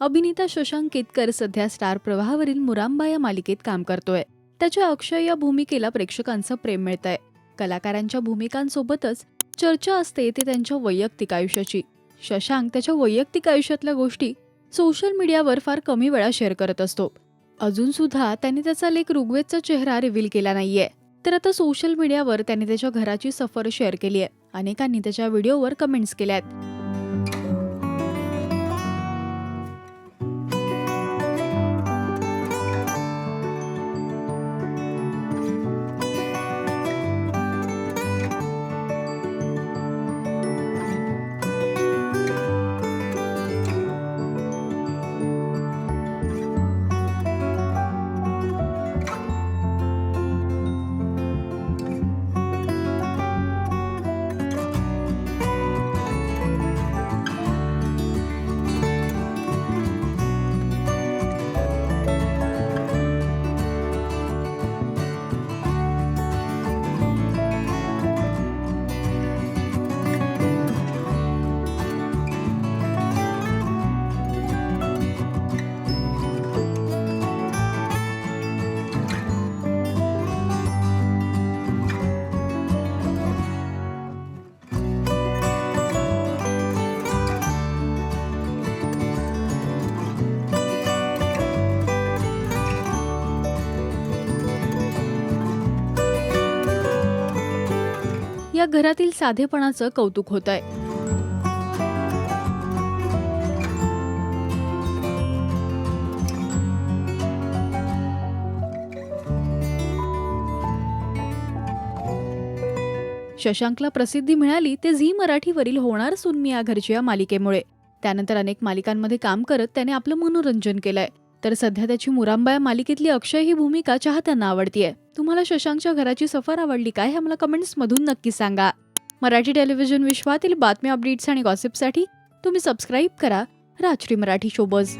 अभिनेता शशांक केतकर सध्या स्टार प्रवाहावरील मुरांबा या मालिकेत काम करतोय. त्याच्या अक्षय या भूमिकेला प्रेक्षकांचं प्रेम मिळतंय. कलाकारांच्या भूमिकांसोबतच चर्चा असते ते त्यांच्या वैयक्तिक आयुष्याची. शशांक त्याच्या वैयक्तिक आयुष्यातल्या गोष्टी सोशल मीडियावर फार कमी वेळा शेअर करत असतो. अजून सुद्धा त्याने त्याचा लेख ऋग्वेदचा चेहरा रिव्हील केला नाहीये. तर आता सोशल मीडियावर त्याने त्याच्या घराची सफर शेअर केली आहे अनेकांनी त्याच्या व्हिडिओवर कमेंट्स केल्या आहेत या घरातील साधेपणाचं कौतुक होत आहे शशांकला प्रसिद्धी मिळाली ते झी मराठीवरील होणार सुन मी या घरच्या मालिकेमुळे. त्यानंतर अनेक मालिकांमध्ये काम करत त्याने आपलं मनोरंजन केलंय. तर सध्या त्याची मुरांबा या मालिकेतली अक्षय ही भूमिका चाहत्यांना आवडतीये. तुम्हाला शशांकच्या घराची सफर आवडली काय हे मला कमेंट्स मधून नक्की सांगा. मराठी टेलिव्हिजन विश्वातील बातम्या अपडेट्स आणि गॉसिपसाठी तुम्ही सबस्क्राईब करा. राजश्री मराठी शोबज